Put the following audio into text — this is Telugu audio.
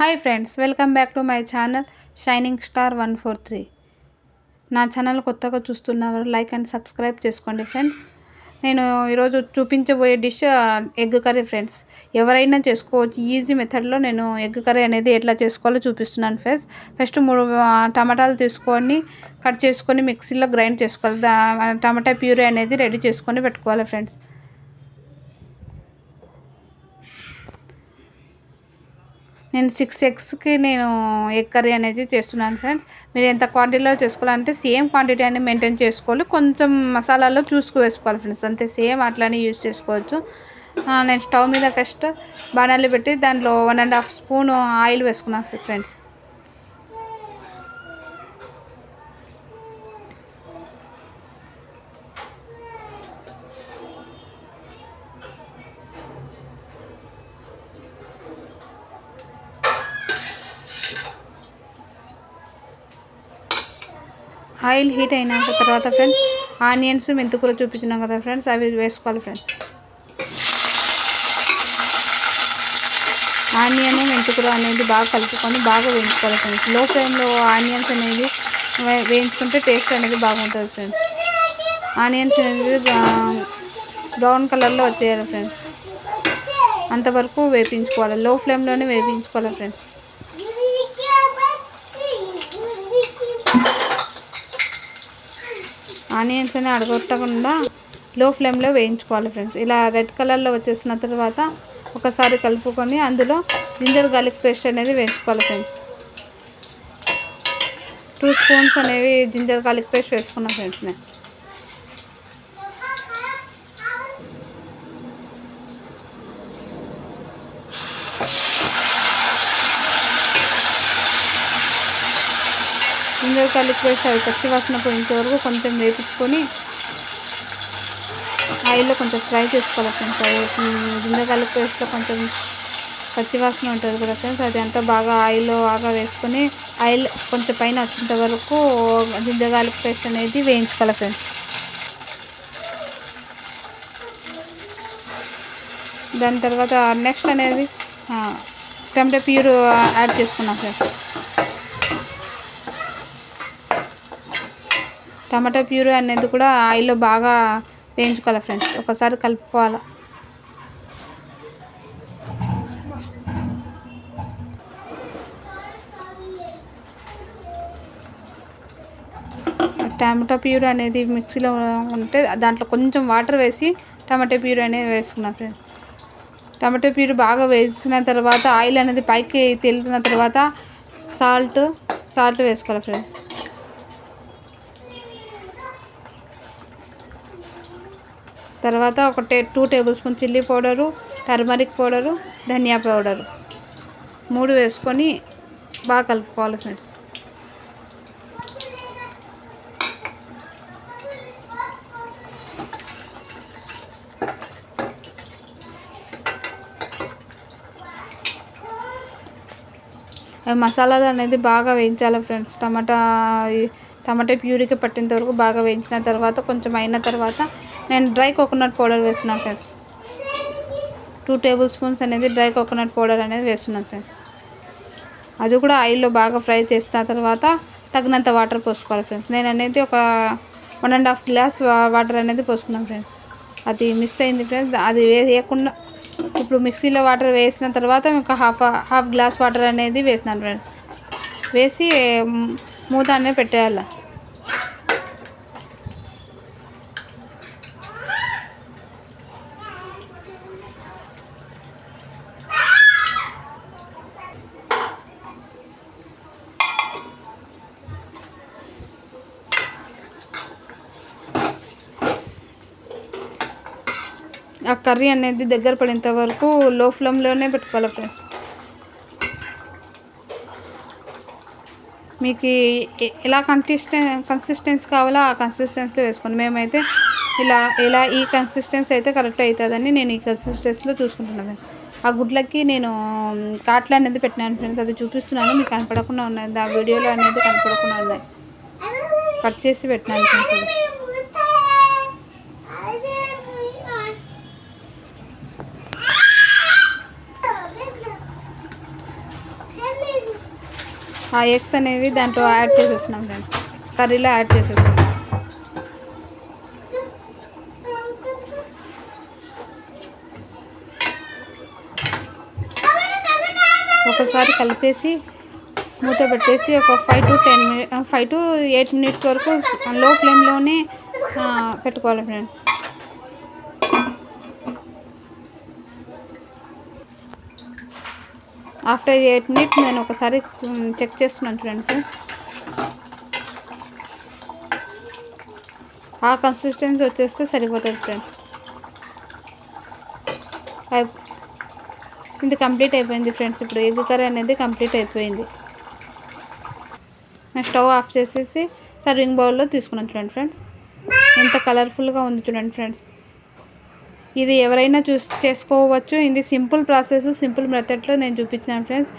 Hi friends welcome back to my channel shining star one four three. నా ఛానల్ కొత్తగా చూస్తున్నవారు లైక్ అండ్ సబ్స్క్రైబ్ చేసుకోండి ఫ్రెండ్స్. నేను ఈరోజు చూపించబోయే డిష్ ఎగ్ కర్రీ ఫ్రెండ్స్. ఎవరైనా చేసుకోవచ్చు. ఈజీ మెథడ్లో నేను ఎగ్ కర్రీ అనేది ఎట్లా చేసుకోవాలో చూపిస్తున్నాను ఫ్రెండ్స్. ఫస్ట్ మూడు టమాటాలు తీసుకొని కట్ చేసుకొని మిక్సీలో గ్రైండ్ చేసుకోవాలి. దా- టమాటా ప్యూరీ అనేది రెడీ చేసుకొని పెట్టుకోవాలి ఫ్రెండ్స్. నేను సిక్స్ ఎగ్స్కి నేను ఎగ్ కర్రీ అనేది చేస్తున్నాను ఫ్రెండ్స్ మీరు ఎంత క్వాంటిటీలో చేసుకోవాలంటే సేమ్ క్వాంటిటీ అనేది మెయింటైన్ చేసుకోవాలి. కొంచెం మసాలాలో చూసుకు వేసుకోవాలి ఫ్రెండ్స్ అంతే సేమ్ అట్లానే యూజ్ చేసుకోవచ్చు. నేను స్టవ్ మీద ఫస్ట్ బాణాలు పెట్టి దాంట్లో one and half spoon oil వేసుకున్నాను ఫ్రెండ్స్ ఆయిల్ హీట్ అయినాక తర్వాత ఫ్రెండ్స్ ఆనియన్స్ మెంతుకూర చూపించినాం కదా ఫ్రెండ్స్ అవి వేసుకోవాలి ఫ్రెండ్స్. ఆనియన్ మెంతుకూర అనేది బాగా కలుపుకొని బాగా వేయించుకోవాలి ఫ్రెండ్స్. లో ఫ్లేమ్లో ఆనియన్స్ అనేది వేయించుకుంటే టేస్ట్ అనేది బాగుంటుంది ఫ్రెండ్స్. ఆనియన్స్ అనేది బ్రౌన్ కలర్లో వచ్చేయాలి ఫ్రెండ్స్. అంతవరకు వేపించుకోవాలి. లో ఫ్లేమ్లోనే వేపించుకోవాలి ఫ్రెండ్స్. ఆనియన్స్ అని అడగొట్టకుండా లో ఫ్లేమ్లో వేయించుకోవాలి ఫ్రెండ్స్. ఇలా రెడ్ కలర్లో వచ్చేసిన తర్వాత ఒకసారి కలుపుకొని అందులో జింజర్ గార్లిక్ పేస్ట్ అనేది వేసుకోవాలి ఫ్రెండ్స్. టూ స్పూన్స్ అనేవి జింజర్ గార్లిక్ పేస్ట్ వేసుకున్నాం ఫ్రెండ్స్ నేను ఇందులో గార్లిక్ పేస్ట్ అవి పచ్చి వాసన పోయేంత వరకు కొంచెం వేపించుకొని ఆయిల్లో కొంచెం ఫ్రై చేసుకోవాలి ఫ్రెండ్స్. అది జింజర్ పేస్ట్లో కొంచెం పచ్చి వాసన ఉంటుంది కదా ఫ్రెండ్స్. అది అంతా బాగా ఆయిల్లో బాగా వేసుకొని ఆయిల్ కొంచెం పైన వచ్చేంత వరకు జింజర్ పేస్ట్ అనేది వేయించుకోవాలి ఫ్రెండ్స్. దాని తర్వాత నెక్స్ట్ అనేది టమాటో ప్యూర్ యాడ్ చేసుకున్నాం ఫ్రెండ్స్. టమాటా ప్యూరీ అనేది కూడా ఆయిల్లో బాగా వేయించుకోవాలి ఫ్రెండ్స్. ఒకసారి కలుపుకోవాలి? టమాటా ప్యూరీ అనేది మిక్సీలో ఉంటే దాంట్లో కొంచెం వాటర్ వేసి టమాటా ప్యూరీ అనేది వేసుకున్నాం ఫ్రెండ్స్. టమాటా ప్యూరీ బాగా వేసిన తర్వాత ఆయిల్ అనేది పైకి తేలుతున్న తర్వాత సాల్ట్ సాల్ట్ వేసుకోవాలి ఫ్రెండ్స్. తర్వాత ఒక టే two tablespoon chilli powder turmeric powder ధనియా పౌడరు మూడు వేసుకొని బాగా కలుపుకోవాలి ఫ్రెండ్స్ మసాలాలు అనేది బాగా వేయించాలి ఫ్రెండ్స్ టమాటా టమాటా ప్యూరీకి పట్టేంత వరకు బాగా వేయించిన తర్వాత కొంచెం అయిన తర్వాత నేను డ్రై కోకోనట్ పౌడర్ వేస్తున్నాను ఫ్రెండ్స్. టూ టేబుల్ స్పూన్స్ అనేది డ్రై కోకోనట్ పౌడర్ అనేది వేస్తున్నాను ఫ్రెండ్స్. అది కూడా ఆయిల్లో బాగా ఫ్రై చేసిన తర్వాత తగినంత వాటర్ పోసుకోవాలి ఫ్రెండ్స్. నేను అనేది ఒక one and half glass water అనేది పోసుకున్నాను ఫ్రెండ్స్. అది మిస్ అయింది ఫ్రెండ్స్. అది వేయకుండా ఇప్పుడు మిక్సీలో వాటర్ వేసిన తర్వాత ఒక హాఫ్ హాఫ్ గ్లాస్ వాటర్ అనేది వేసినాను ఫ్రెండ్స్. వేసి మూత అనేది పెట్టేయాలి. ఆ కర్రీ అనేది దగ్గర పడేంత వరకు లో ఫ్లేమ్లోనే పెట్టుకోవాలి ఫ్రెండ్స్. మీకు ఎలా కన్సిస్టెన్ కన్సిస్టెన్స్ కావాలో ఆ కన్సిస్టెన్స్లో వేసుకోండి. మేమైతే ఇలా ఇలా ఈ కన్సిస్టెన్సీ అయితే కరెక్ట్ అవుతుందని నేను ఈ కన్సిస్టెన్స్లో చూసుకుంటున్నాను ఆ గుడ్లకి నేను కాట్ల అనేది పెట్టినాను ఫ్రెండ్స్. అది చూపిస్తున్నాను. మీకు కనపడకుండా ఉన్నాయి. ఆ వీడియోలో అనేది కనపడకుండా ఉన్నాయి. కట్ చేసి పెట్టినాను ఫ్రెండ్స్. ఆ ఎగ్స్ అనేవి దాంట్లో యాడ్ చేసేస్తున్నాం ఫ్రెండ్స్ కర్రీలో యాడ్ చేసేస్తున్నాం. ఒకసారి కలిపేసి మూత పెట్టేసి ఒక five to ten minute five to eight minutes వరకు లో ఫ్లేమ్లోనే పెట్టుకోవాలి ఫ్రెండ్స్ ఆఫ్టర్ ఎయిట్ మినిట్ నేను ఒకసారి చెక్ చేస్తున్నాను చూడండి ఫ్రెండ్స్ ఆ కన్సిస్టెన్సీ వచ్చేస్తే సరిపోతుంది ఫ్రెండ్స్ ఇది కంప్లీట్ అయిపోయింది ఫ్రెండ్స్ ఇప్పుడు ఎగ్ కర్రీ అనేది కంప్లీట్ అయిపోయింది. నేను స్టవ్ ఆఫ్ చేసేసి సర్వింగ్ బౌల్లో తీసుకున్నాను చూడండి ఫ్రెండ్స్ ఎంత కలర్ఫుల్గా ఉంది చూడండి ఫ్రెండ్స్ ఇది ఎవరైనా చూస్ చేసుకోవచ్చు. ఇది సింపుల్ ప్రాసెస్ సింపుల్ మెథడ్లో నేను చూపించాను ఫ్రెండ్స్.